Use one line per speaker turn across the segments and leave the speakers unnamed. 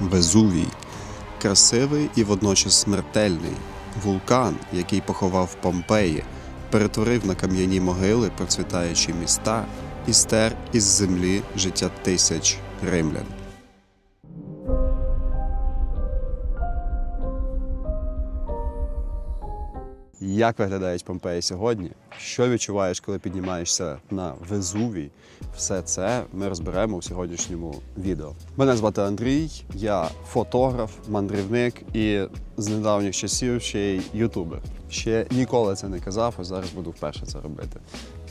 Везувій. Красивий і водночас смертельний вулкан, який поховав Помпеї, перетворив на кам'яні могили процвітаючі міста і стер із землі життя тисяч римлян. Як виглядають Помпеї сьогодні? Що відчуваєш, коли піднімаєшся на Везувій? Все це ми розберемо у сьогоднішньому відео. Мене звати Андрій, я фотограф, мандрівник і з недавніх часів ще й ютубер. Ще ніколи це не казав, а зараз буду вперше це робити.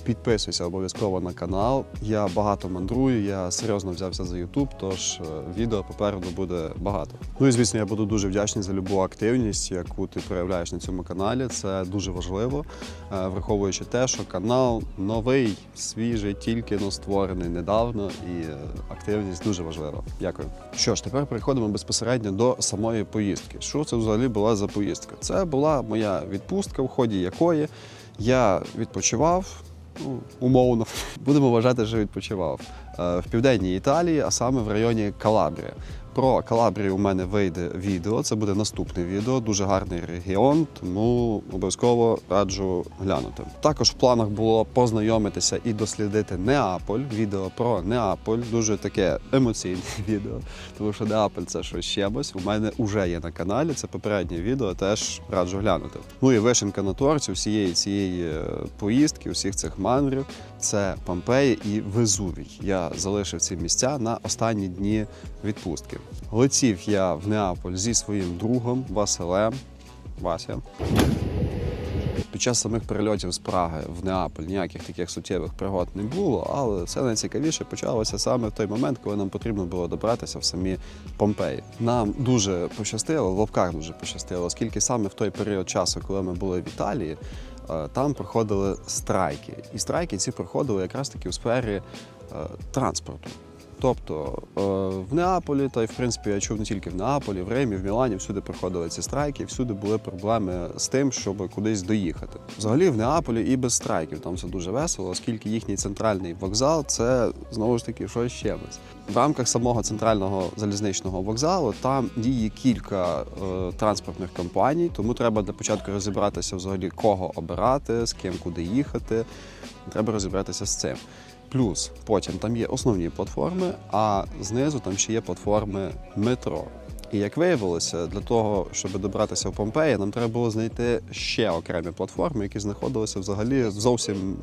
Підписуйся обов'язково на канал. Я багато мандрую, я серйозно взявся за Ютуб, тож е, відео попереду буде багато. Ну і звісно, я буду дуже вдячний за любу активність, яку ти проявляєш на цьому каналі. Це дуже важливо, е, враховуючи те, що канал новий, свіжий, тільки но створений недавно, і е, активність дуже важлива. Дякую. Що ж, тепер переходимо безпосередньо до самої поїздки. Що це взагалі була за поїздка? Це була моя відпустка, в ході якої я відпочивав умовно, будемо вважати, що відпочивав е, в південній Італії, а саме в районі Калабрія. Про Калабрію у мене вийде відео. Це буде наступне відео. Дуже гарний регіон, тому обов'язково раджу глянути. Також в планах було познайомитися і дослідити Неаполь. Відео про Неаполь. Дуже таке емоційне відео, тому що Неаполь це щось чимось. У мене вже є на каналі. Це попереднє відео, теж раджу глянути. Ну і вишенка на торці всієї цієї е, поїздки, усіх цих мандрів. Це Помпеї і Везувій. Я залишив ці місця на останні дні відпустки. Летів я в Неаполь зі своїм другом Василем. Вася. Під час самих перельотів з Праги в Неаполь ніяких таких суттєвих пригод не було, але це найцікавіше почалося саме в той момент, коли нам потрібно було добратися в самі Помпеї. Нам дуже пощастило, в лапках дуже пощастило, оскільки саме в той період часу, коли ми були в Італії, е, там проходили страйки. І страйки ці проходили якраз таки у сфері е, транспорту. Тобто е, в Неаполі, та й в принципі я чув не тільки в Неаполі, в Римі, в Мілані, всюди проходили ці страйки, всюди були проблеми з тим, щоб кудись доїхати. Взагалі в Неаполі і без страйків там все дуже весело, оскільки їхній центральний вокзал це знову ж таки щось чимось. В рамках самого центрального залізничного вокзалу там діє кілька е, транспортних компаній, тому треба для початку розібратися взагалі кого обирати, з ким куди їхати. Треба розібратися з цим. Плюс потім там є основні платформи, а знизу там ще є платформи метро. І як виявилося, для того, щоб добратися в Помпеї, нам треба було знайти ще окремі платформи, які знаходилися взагалі в зовсім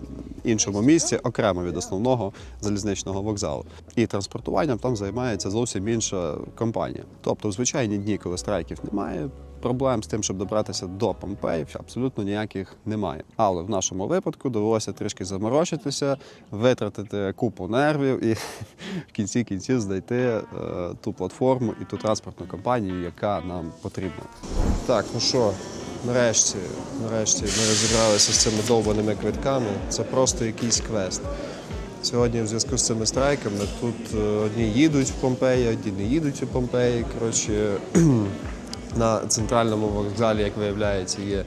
іншому місці, окремо від основного залізничного вокзалу. І транспортуванням там займається зовсім інша компанія. Тобто, в звичайні дні, коли страйків немає, проблем з тим, щоб добратися до Помпеї, абсолютно ніяких немає. Але в нашому випадку довелося трішки заморочитися, витратити купу нервів і в кінці кінців знайти е, ту платформу і ту транспортну компанію, яка нам потрібна. Так, ну що, нарешті, нарешті ми розібралися з цими довбаними квитками. Це просто якийсь квест. Сьогодні в зв'язку з цими страйками тут е, одні їдуть в Помпеї, одні не їдуть у Помпеї. Коротше, на центральному вокзалі, як виявляється, є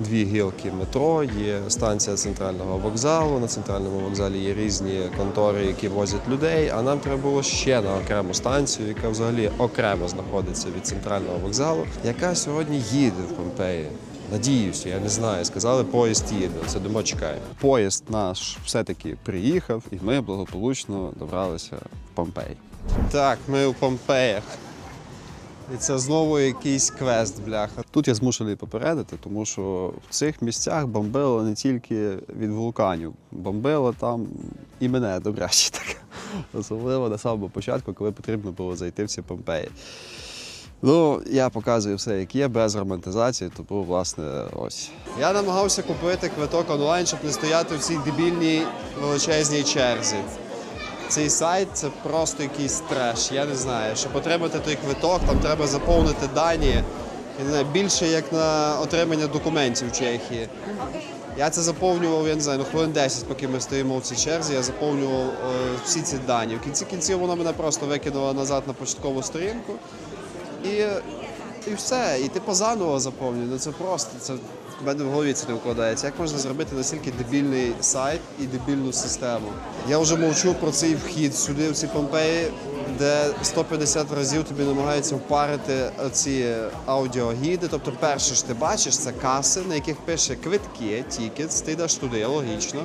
дві гілки метро, є станція центрального вокзалу. На центральному вокзалі є різні контори, які возять людей. А нам треба було ще на окрему станцію, яка взагалі окремо знаходиться від центрального вокзалу, яка сьогодні їде в Помпеї. Надіюся, я не знаю. Сказали, поїзд їде. Це дома чекає. Поїзд наш все-таки приїхав, і ми благополучно добралися в Помпеї. Так, ми у Помпеях. І це знову якийсь квест, бляха. Тут я змушений попередити, тому що в цих місцях бомбило не тільки від вулканів, бомбило там і мене добряче так. Особливо на самому початку, коли потрібно було зайти в ці Помпеї. Ну, я показую все, як є, без романтизації, тому, власне, ось. Я намагався купити квиток онлайн, щоб не стояти в цій дебільній величезній черзі. Цей сайт це просто якийсь треш. Я не знаю. Щоб отримати той квиток, там треба заповнити дані. Я не знаю, більше як на отримання документів в Чехії. Я це заповнював, я не знаю, ну хвилин 10, поки ми стоїмо в цій черзі, я заповнював е, всі ці дані. В кінці кінців воно мене просто викинуло назад на початкову сторінку. І, і все. І ти позаново заповнюй. Ну це просто. Це в мене в голові це не вкладається. Як можна зробити настільки дебільний сайт і дебільну систему? Я вже мовчу про цей вхід сюди, в ці Помпеї. де 150 разів тобі намагаються впарити ці аудіогіди. Тобто, перше ж ти бачиш, це каси, на яких пише квитки, тікетс, ти йдеш туди, логічно.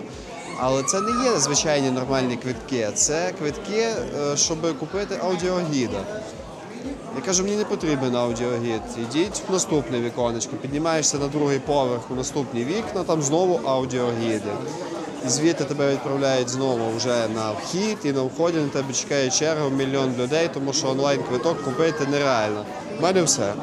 Але це не є звичайні нормальні квитки, це квитки, е, щоб купити аудіогіда. Я кажу, мені не потрібен аудіогід. Ідіть в наступне віконечко, піднімаєшся на другий поверх у наступні вікна, там знову аудіогіди. І звідти тебе відправляють знову вже на вхід, і на вході на тебе чекає черга мільйон людей, тому що онлайн квиток купити нереально. У мене все.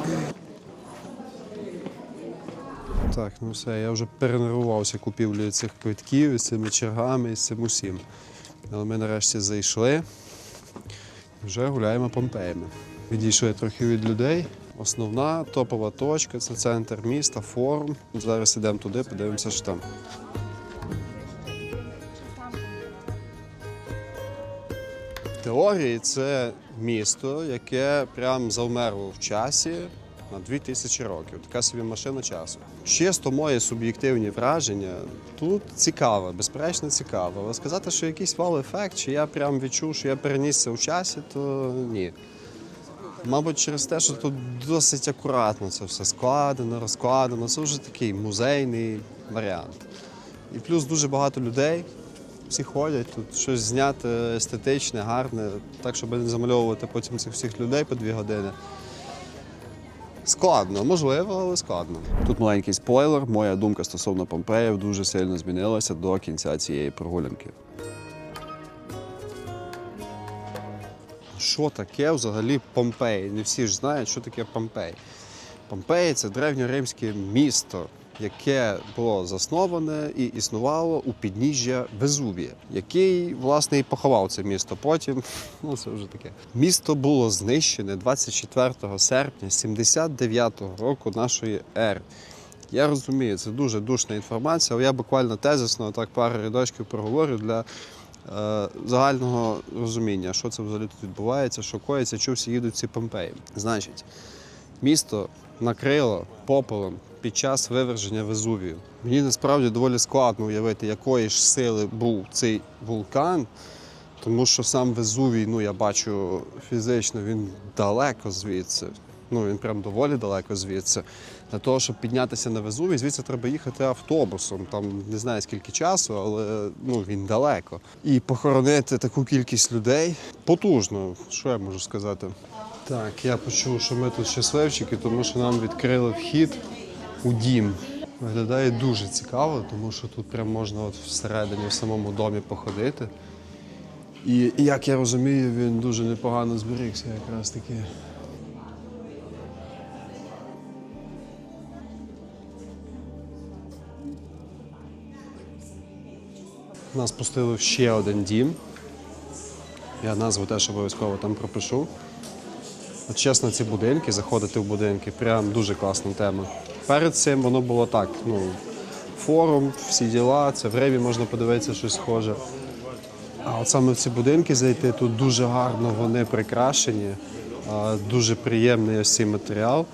Так, ну все, я вже перенервувався купівлею цих квитків із цими чергами і з цим усім. Але ми нарешті зайшли. Вже гуляємо Помпеями. Відійшли трохи від людей. Основна топова точка це центр міста, форум. Зараз йдемо туди, подивимося, що там. Теорії це місто, яке прям завмерло в часі на 2000 років. Така собі машина часу. Чисто мої суб'єктивні враження тут цікаво, безперечно цікаво. Але сказати, що якийсь вау-ефект, чи я прям відчув, що я перенісся у часі, то ні. Мабуть, через те, що тут досить акуратно це все складено, розкладено. Це вже такий музейний варіант. І плюс дуже багато людей. Всі ходять, тут щось зняти естетичне, гарне, так, щоб не замальовувати потім цих всіх людей по дві години. Складно, можливо, але складно. Тут маленький спойлер. Моя думка стосовно Помпеїв дуже сильно змінилася до кінця цієї прогулянки. Що таке взагалі Помпеї? Не всі ж знають, що таке Помпеї. Помпеї це древньоримське місто, яке було засноване і існувало у підніжжя Везувія, який, власне, і поховав це місто потім. Ну, це вже таке. Місто було знищене 24 серпня 79-го року нашої ери. Я розумію, це дуже душна інформація, але я буквально тезисно так пару рядочків проговорю для загального розуміння, що це взагалі тут відбувається, що коїться, чого всі їдуть ці Помпеї. Значить, місто накрило попелом під час виверження Везувію. Мені насправді доволі складно уявити, якої ж сили був цей вулкан, тому що сам Везувій, ну я бачу фізично, він далеко звідси. Ну, він прям доволі далеко звідси. Для того, щоб піднятися на Везувій, звідси треба їхати автобусом. Там не знаю скільки часу, але ну, він далеко. І похоронити таку кількість людей потужно. Що я можу сказати? Так, я почув, що ми тут щасливчики, тому що нам відкрили вхід у дім. Виглядає дуже цікаво, тому що тут прям можна от всередині, в самому домі походити. І, як я розумію, він дуже непогано зберігся якраз таки. Нас пустили в ще один дім. Я назву теж обов'язково там пропишу. От чесно, ці будинки, заходити в будинки, прям дуже класна тема. Перед цим воно було так: ну, форум, всі діла, це в Реві можна подивитися щось схоже. А от саме в ці будинки зайти, тут дуже гарно вони прикрашені, дуже приємний ось цей матеріал.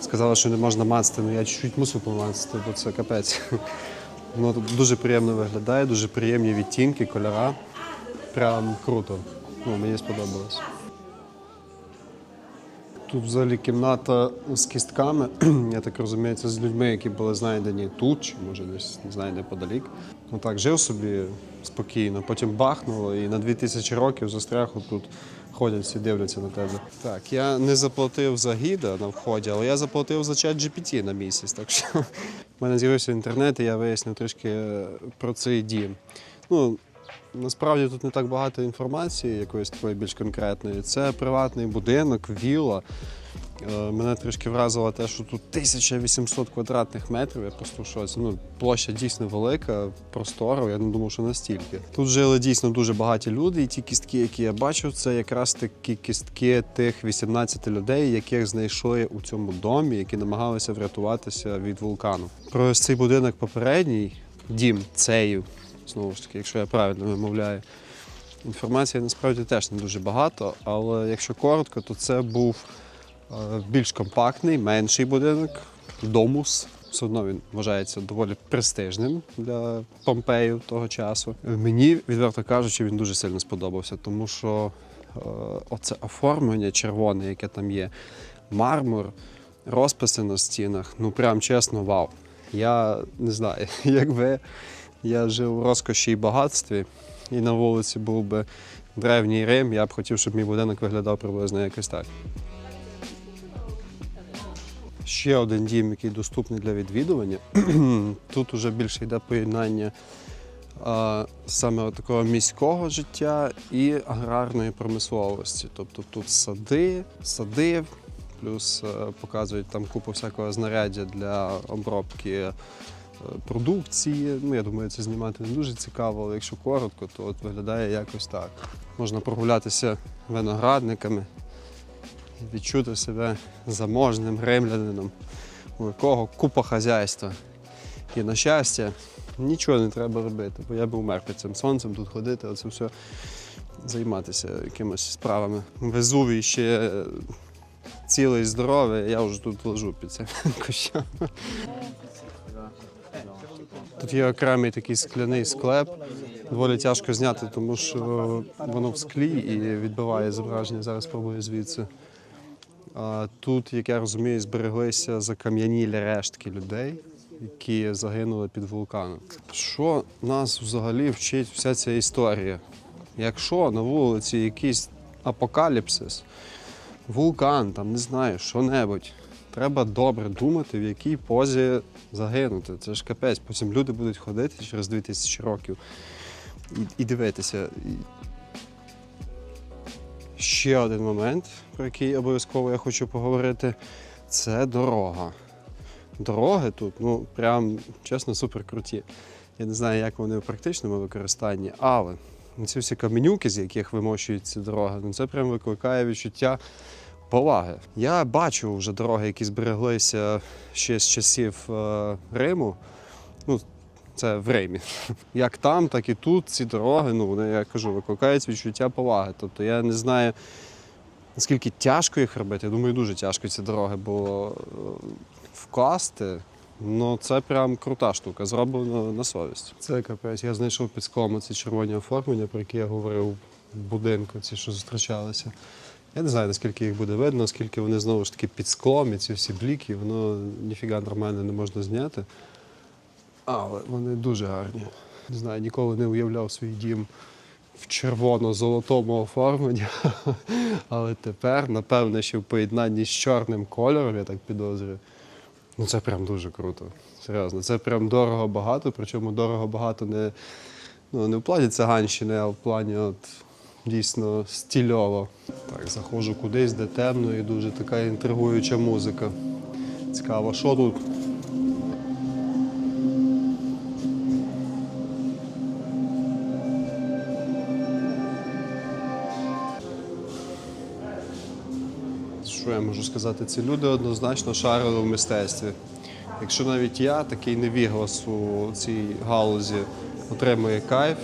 Сказали, що не можна мацати, але я чуть-чуть мусив помацати, бо це капець. Воно дуже приємно виглядає, дуже приємні відтінки, кольора. Прям круто. Ну, мені сподобалось. Тут взагалі кімната з кістками. Я так розумію, це з людьми, які були знайдені тут, чи може десь не знаю, неподалік. Ну так, жив собі спокійно, потім бахнуло і на 2000 років застряг тут. Ходять всі дивляться на тебе. Так, я не заплатив за гіда на вході, але я заплатив за чат GPT на місяць. Так що в мене з'явився інтернет, і я вияснив трішки е, про цей дім. Ну, Насправді тут не так багато інформації, якоїсь такої більш конкретної. Це приватний будинок, вілла. Е, Мене трішки вразило те, що тут 1800 квадратних метрів. Я просто в. Ну, площа дійсно велика, простора. Я не думав, що настільки. Тут жили дійсно дуже багаті люди, і ті кістки, які я бачив, це якраз такі кістки тих 18 людей, яких знайшли у цьому домі, які намагалися врятуватися від вулкану. Про ось цей будинок попередній, дім цею, знову ж таки, якщо я правильно вимовляю. Інформації насправді теж не дуже багато, але якщо коротко, то це був більш компактний, менший будинок, домус. Все одно він вважається доволі престижним для Помпеїв того часу. Мені, відверто кажучи, він дуже сильно сподобався, тому що е, оце оформлення червоне, яке там є, мармур, розписи на стінах. Ну прям чесно, вау. Я не знаю, якби я жив у розкоші і багатстві, і на вулиці був би древній Рим, я б хотів, щоб мій будинок виглядав приблизно якось так. Ще один дім, який доступний для відвідування. Тут уже більше йде поєднання а, саме такого міського життя і аграрної промисловості. Тобто тут сади, сади, плюс е, показують там купу всякого знаряддя для обробки е, продукції. Ну, я думаю, це знімати не дуже цікаво, але якщо коротко, то от виглядає якось так. Можна прогулятися виноградниками відчути себе заможним римлянином, у якого купа хазяйства. І на щастя, нічого не треба робити, бо я би умер під цим сонцем тут ходити, оце все займатися якимись справами. Везувій ще е, цілий здоровий, я вже тут лежу під цим кущем. Тут є окремий такий скляний склеп. Доволі тяжко зняти, тому що воно в склі і відбиває зображення. Зараз спробую звідси. Тут, як я розумію, збереглися закам'янілі рештки людей, які загинули під вулканом. Що нас взагалі вчить вся ця історія? Якщо на вулиці якийсь апокаліпсис, вулкан, там не знаю, що-небудь, треба добре думати, в якій позі загинути. Це ж капець. Потім люди будуть ходити через 2000 років і, і дивитися. Ще один момент, про який обов'язково я хочу поговорити, це дорога. Дороги тут, ну прям чесно, супер круті. Я не знаю, як вони в практичному використанні, але ці всі каменюки, з яких вимощують ці дороги, ну це прям викликає відчуття поваги. Я бачу вже дороги, які збереглися ще з часів е, Риму. Ну, це в Римі. Як там, так і тут ці дороги, ну вони, я кажу, викликають відчуття поваги. Тобто я не знаю, наскільки тяжко їх робити. Я думаю, дуже тяжко ці дороги було е, вкласти. Ну, це прям крута штука, зроблено на совість. Це капець. Я знайшов під склом ці червоні оформлення, про які я говорив в будинку, ці, що зустрічалися. Я не знаю, наскільки їх буде видно, оскільки вони знову ж таки під склом і ці всі бліки, воно ніфіга нормально не можна зняти. Але вони дуже гарні. Не знаю, ніколи не уявляв свій дім в червоно-золотому оформленні. Але тепер, напевне, ще в поєднанні з чорним кольором, я так підозрюю. Ну це прям дуже круто. Серйозно. Це прям дорого багато, причому дорого багато не, ну, не в плані циганщини, а в плані от, дійсно стільово. Так, заходжу кудись, де темно і дуже така інтригуюча музика. Цікаво, що тут? Що я можу сказати? Ці люди однозначно шарили в мистецтві. Якщо навіть я, такий невіглас у цій галузі, отримує кайф,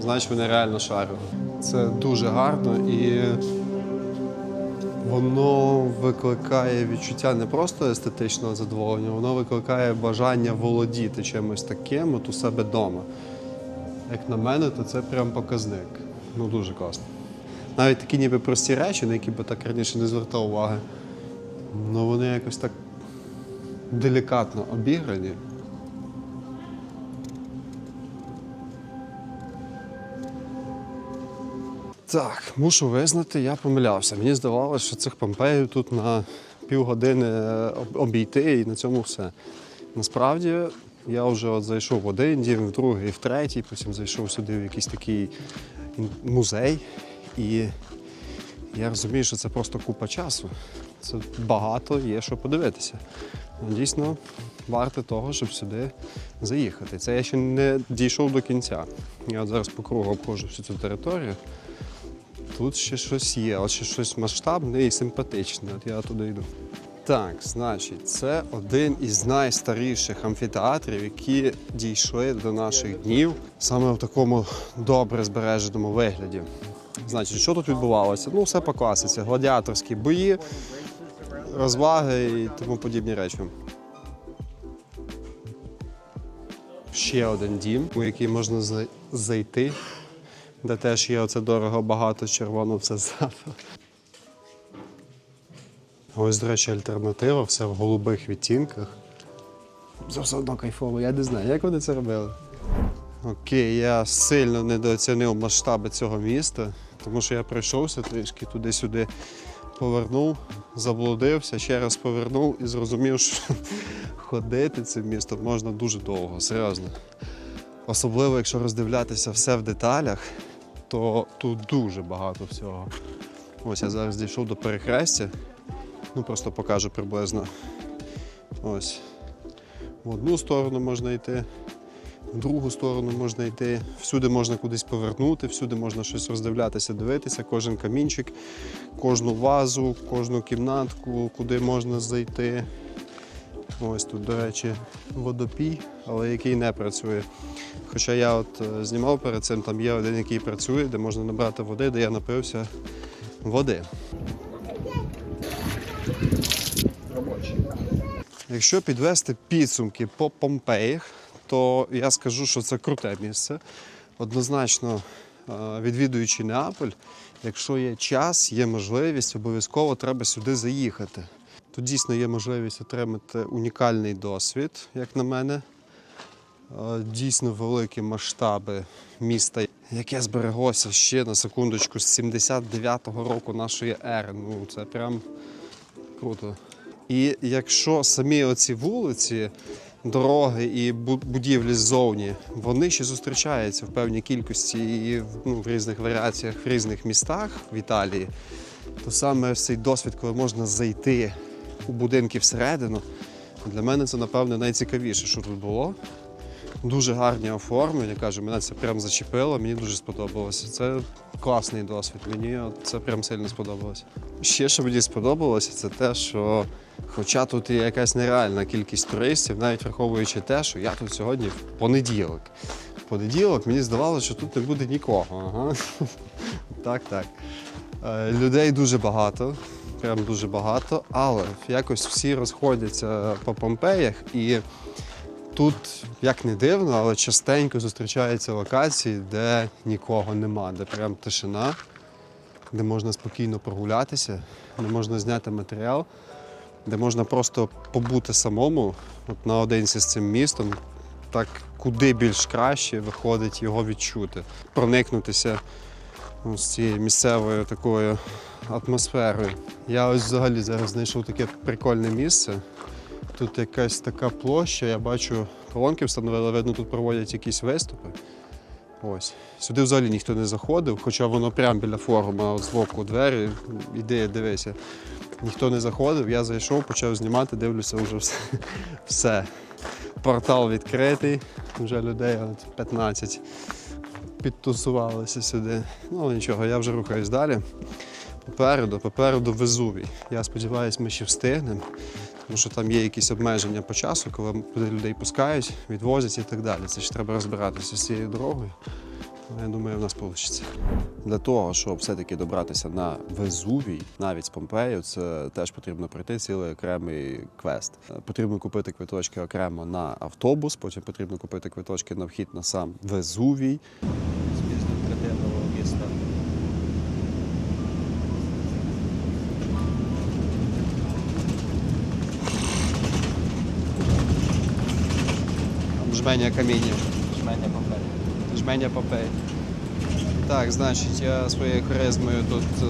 значить вони реально шарили. Це дуже гарно і воно викликає відчуття не просто естетичного задоволення, воно викликає бажання володіти чимось таким от у себе вдома. Як на мене, то це прям показник. Ну дуже класно. Навіть такі ніби прості речі, на які би так раніше не звертав уваги, ну вони якось так делікатно обіграні. Так, мушу визнати, я помилявся. Мені здавалося, що цих помпеїв тут на півгодини е, обійти і на цьому все. Насправді, я вже от зайшов в один дім, в другий, в третій, потім зайшов сюди в якийсь такий музей. І я розумію, що це просто купа часу. Це багато є що подивитися. Дійсно, варте того, щоб сюди заїхати. Це я ще не дійшов до кінця. Я от зараз по кругу обходжу всю цю територію. Тут ще щось є, от ще щось масштабне і симпатичне. От я туди йду. Так, значить, це один із найстаріших амфітеатрів, які дійшли до наших днів саме в такому добре збереженому вигляді. Значить, що тут відбувалося? Ну, все по класиці. Гладіаторські бої, розваги і тому подібні речі. Ще один дім, у який можна зайти де теж є оце дорого багато червоно все ззаду. Ось, до речі, альтернатива, все в голубих відтінках. Це все одно кайфово, я не знаю, як вони це робили. Окей, я сильно недооцінив масштаби цього міста, тому що я пройшовся трішки туди-сюди, повернув, заблудився, ще раз повернув і зрозумів, що ходити цим містом можна дуже довго, серйозно. Особливо, якщо роздивлятися все в деталях, то тут дуже багато всього. Ось я зараз дійшов до перехрестя. Ну просто покажу приблизно. Ось. В одну сторону можна йти, в другу сторону можна йти. Всюди можна кудись повернути, всюди можна щось роздивлятися, дивитися, кожен камінчик, кожну вазу, кожну кімнатку, куди можна зайти. Ось тут, до речі, водопій, але який не працює. Хоча я от е, знімав перед цим, там є один, який працює, де можна набрати води, де я напився води. Якщо підвести підсумки по Помпеях, то я скажу, що це круте місце. Однозначно, е, відвідуючи Неаполь, якщо є час, є можливість, обов'язково треба сюди заїхати. Тут дійсно є можливість отримати унікальний досвід, як на мене. Е, Дійсно великі масштаби міста, яке збереглося ще на секундочку з 79-го року нашої ери. Ну це прям круто. І якщо самі оці вулиці, дороги і будівлі ззовні, вони ще зустрічаються в певній кількості і ну, в різних варіаціях в різних містах в Італії, то саме цей досвід, коли можна зайти у будинки всередину, для мене це, напевне, найцікавіше, що тут було. Дуже гарні оформлення, кажу, мене це прям зачепило, мені дуже сподобалося. Це класний досвід. Мені це прям сильно сподобалося. Ще що мені сподобалося, це те, що хоча тут є якась нереальна кількість туристів, навіть враховуючи те, що я тут сьогодні в понеділок. В понеділок мені здавалося, що тут не буде нікого. Ага. Так, так. Е, Людей дуже багато, прям дуже багато, але якось всі розходяться по Помпеях і. Тут, як не дивно, але частенько зустрічаються локації, де нікого нема, де прям тишина, де можна спокійно прогулятися, де можна зняти матеріал, де можна просто побути самому от наодинці з цим містом, так куди більш краще виходить його відчути, проникнутися ну, з цією місцевою такою атмосферою. Я ось взагалі зараз знайшов таке прикольне місце. Тут якась така площа, я бачу, колонки встановили, видно, тут проводять якісь виступи. Ось. Сюди взагалі ніхто не заходив, хоча воно прямо біля форуму, от збоку двері, іди, дивися. Ніхто не заходив, я зайшов, почав знімати, дивлюся вже все. все. Портал відкритий, вже людей 15 підтусувалися сюди. Ну нічого, я вже рухаюсь далі. Попереду, попереду Везувій. Я сподіваюся, ми ще встигнемо, тому що там є якісь обмеження по часу, коли людей пускають, відвозять і так далі. Це ж треба розбиратися з цією дорогою. Я думаю, в нас вийде. Для того, щоб все-таки добратися на Везувій, навіть з Помпею, це теж потрібно пройти цілий окремий квест. Потрібно купити квиточки окремо на автобус, потім потрібно купити квиточки на вхід на сам Везувій. міста. Жменя каміння.
Жменя паперу.
Жменя Попей. Так, значить, я своєю харизмою тут е,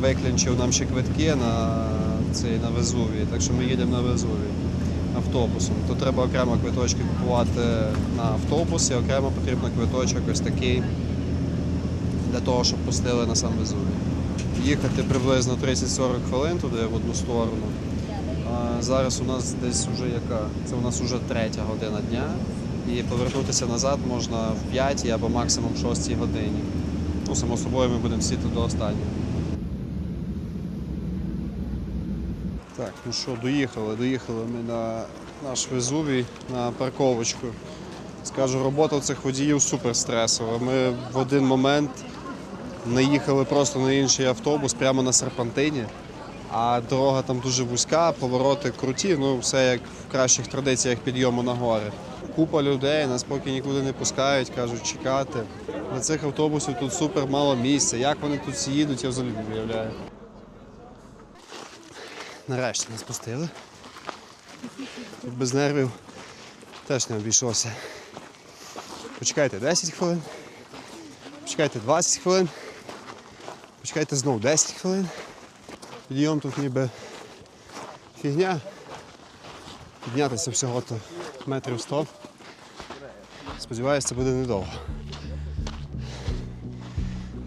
виклінчив нам ще квитки на цей на Везувій, так що ми їдемо на Везувій автобусом. Тут треба окремо квиточки купувати на автобус і окремо потрібно квиточок ось такий для того, щоб пустили на сам Везувій. Їхати приблизно 30-40 хвилин туди в одну сторону. Зараз у нас десь вже яка? Це у нас вже третя година дня. І повернутися назад можна в 5 або максимум в 6 годині. Ну, само собою, ми будемо сіти до останнього. Так, ну що, доїхали. Доїхали ми на наш Везувій, на парковочку. Скажу, робота цих водіїв супер стресова. Ми в один момент наїхали просто на інший автобус прямо на серпантині. А дорога там дуже вузька, повороти круті, ну все як в кращих традиціях підйому на гори. Купа людей, нас поки нікуди не пускають, кажуть чекати. На цих автобусів тут супер мало місця. Як вони тут всі їдуть, я взагалі не уявляю. Нарешті нас пустили. Тут без нервів теж не обійшлося. Почекайте 10 хвилин. Почекайте 20 хвилин. Почекайте знову 10 хвилин. Підйом тут ніби фігня. Піднятися всього то метрів 100. Сподіваюсь, це буде недовго.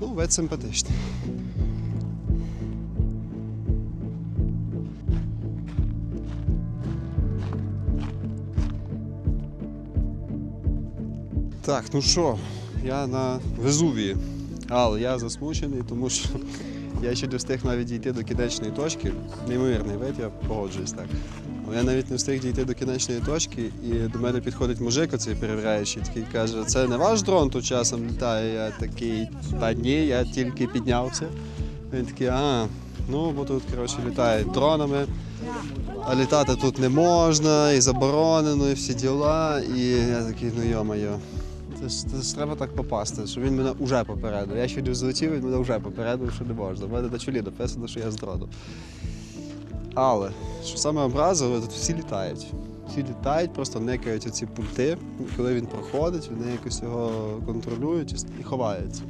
Ну, вид симпатичний. Так, ну що, я на Везувії, але я засмучений, тому що я ще не встиг навіть дійти до кінечної точки. Неймовірний вид, я погоджуюсь так. Але я навіть не встиг дійти до кінечної точки, і до мене підходить мужик, оцей перевіряючий, такий каже, це не ваш дрон тут часом літає. Я такий, та ні, я тільки піднявся. Він такий, а, ну бо тут коротше літають дронами. А літати тут не можна, і заборонено, і всі діла. І я такий, ну йо-моє. Це треба так попасти, що він мене вже попередив. Я ще не злетів, він мене вже попередив, що не можна. У мене на чолі написано, що я з дрону. Але що саме образило, тут всі літають. Всі літають, просто никають оці пульти. Коли він проходить, вони якось його контролюють і ховаються.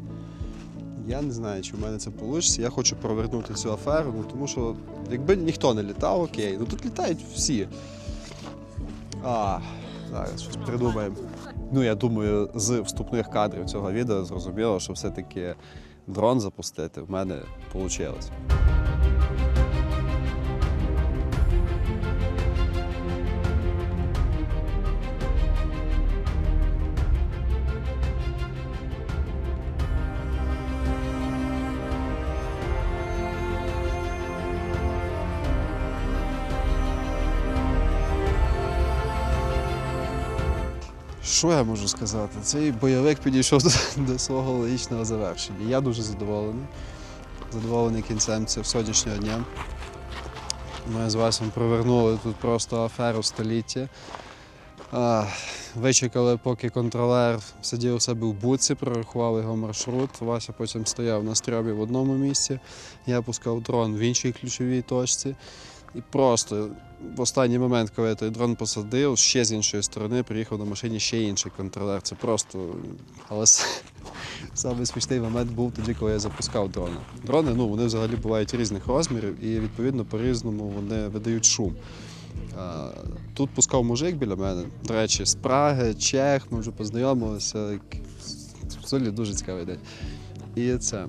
Я не знаю, чи в мене це вийде. Я хочу провернути цю аферу, ну, тому що якби ніхто не літав, окей. Ну тут літають всі. А, зараз щось придумаємо. Ну, я думаю, з вступних кадрів цього відео зрозуміло, що все-таки дрон запустити в мене вийшло. Що я можу сказати? Цей бойовик підійшов до, свого логічного завершення. Я дуже задоволений. Задоволений кінцем цього сьогоднішнього дня. Ми з Васем провернули тут просто аферу століття. А, вичекали, поки контролер сидів у себе в буці, прорахував його маршрут. Вася потім стояв на стрьобі в одному місці, я пускав дрон в іншій ключовій точці. І просто в останній момент, коли я той дрон посадив, ще з іншої сторони приїхав на машині ще інший контролер. Це просто. Але с- самий смішний момент був тоді, коли я запускав дрона. Дрони ну, вони взагалі бувають різних розмірів і відповідно по-різному вони видають шум. Тут пускав мужик біля мене, до речі, з Праги, Чех, ми вже познайомилися. Взагалі дуже цікавий день. І це.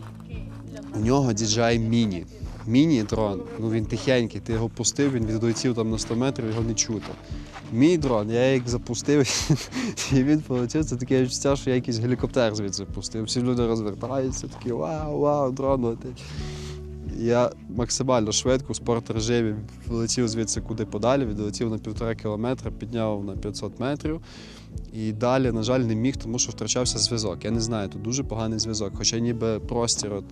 У нього DJI Mini. Міні-дрон, ну він тихенький, ти його пустив, він відлетів там на 100 метрів, його не чути. Мій дрон, я як запустив, і він полетів, це таке відчуття, що я якийсь гелікоптер звідси пустив. Всі люди розвертаються, такі вау, вау, дрон летить. Я максимально швидко в спорт-режимі влетів звідси куди подалі, відлетів на півтора кілометра, підняв на 500 метрів. І далі, на жаль, не міг, тому що втрачався зв'язок. Я не знаю, тут дуже поганий зв'язок. Хоча ніби простір, от,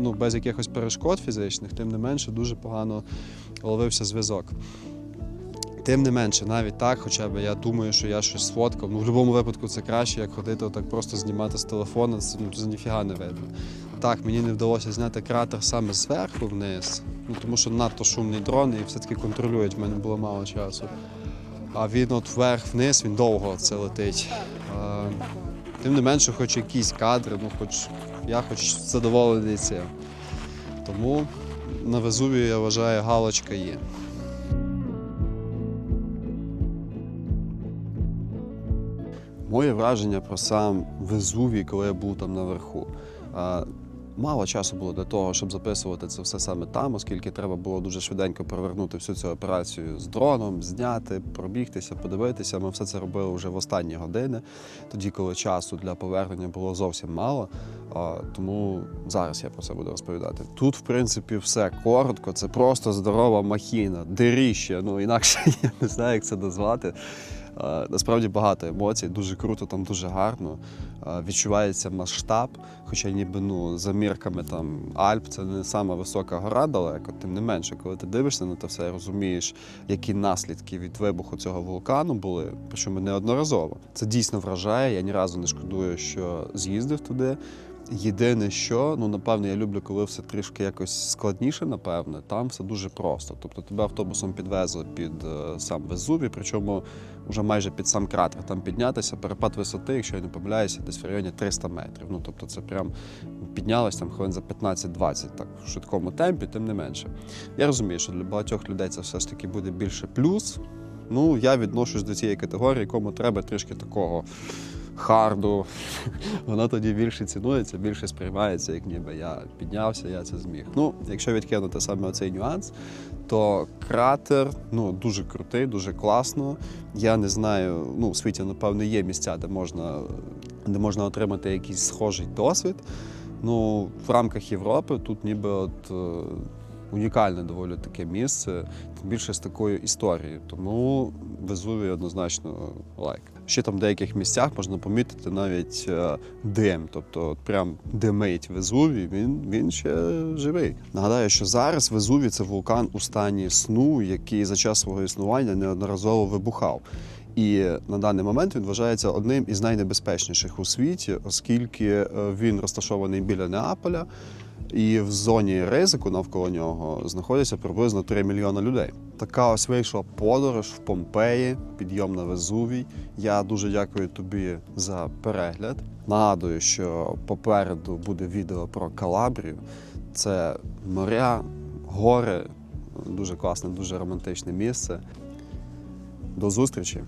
ну, без якихось перешкод фізичних, тим не менше дуже погано ловився зв'язок. Тим не менше, навіть так, хоча б я думаю, що я щось сфоткав. Ну, в будь-якому випадку це краще, як ходити отак просто знімати з телефона, це, ну, це ніфіга не видно. Так, мені не вдалося зняти кратер саме зверху вниз, ну, тому що надто шумний дрон і все-таки контролюють, в мене було мало часу. А він от вверх-вниз, він довго це летить. А, тим не менше, хоч якісь кадри, ну хоч я хоч задоволений цим. Тому на Везувію, я вважаю, галочка є. Моє враження про сам Везувій, коли я був там наверху. Мало часу було для того, щоб записувати це все саме там, оскільки треба було дуже швиденько провернути всю цю операцію з дроном, зняти, пробігтися, подивитися. Ми все це робили вже в останні години, тоді, коли часу для повернення було зовсім мало. Тому зараз я про це буду розповідати. Тут, в принципі, все коротко. Це просто здорова махіна, диріще. Ну інакше я не знаю, як це назвати. Насправді багато емоцій, дуже круто, там дуже гарно. Відчувається масштаб, хоча ніби ну, за мірками там Альп це не сама висока гора далеко, тим не менше, коли ти дивишся на це все, і розумієш, які наслідки від вибуху цього вулкану були, причому неодноразово. Це дійсно вражає. Я ні разу не шкодую, що з'їздив туди. Єдине, що ну напевно, я люблю, коли все трішки якось складніше, напевне. Там все дуже просто. Тобто тебе автобусом підвезли під е, сам Везувій, причому вже майже під сам кратер. Там піднятися, перепад висоти, якщо я не помиляюся, десь в районі 300 метрів. Ну тобто, це прям піднялось там хвилин за 15-20, так в швидкому темпі, тим не менше. Я розумію, що для багатьох людей це все ж таки буде більше плюс. Ну, я відношусь до цієї категорії, кому треба трішки такого харду. Воно тоді більше цінується, більше сприймається, як ніби я піднявся, я це зміг. Ну, якщо відкинути саме оцей нюанс, то кратер ну, дуже крутий, дуже класно. Я не знаю, ну, в світі, напевно, є місця, де можна, де можна отримати якийсь схожий досвід. Ну, в рамках Європи тут ніби от. е, Унікальне доволі таке місце, тим більше з такою історією. Тому Везувій однозначно лайк. Ще там в деяких місцях можна помітити навіть е, дим, тобто прям димить Везувій, він, він ще живий. Нагадаю, що зараз Везувій це вулкан у стані сну, який за час свого існування неодноразово вибухав. І на даний момент він вважається одним із найнебезпечніших у світі, оскільки е, він розташований біля Неаполя. І в зоні ризику навколо нього знаходяться приблизно 3 мільйони людей. Така ось вийшла подорож в Помпеї, підйом на Везувій. Я дуже дякую тобі за перегляд. Нагадую, що попереду буде відео про Калабрію. Це моря, гори, дуже класне, дуже романтичне місце. До зустрічі!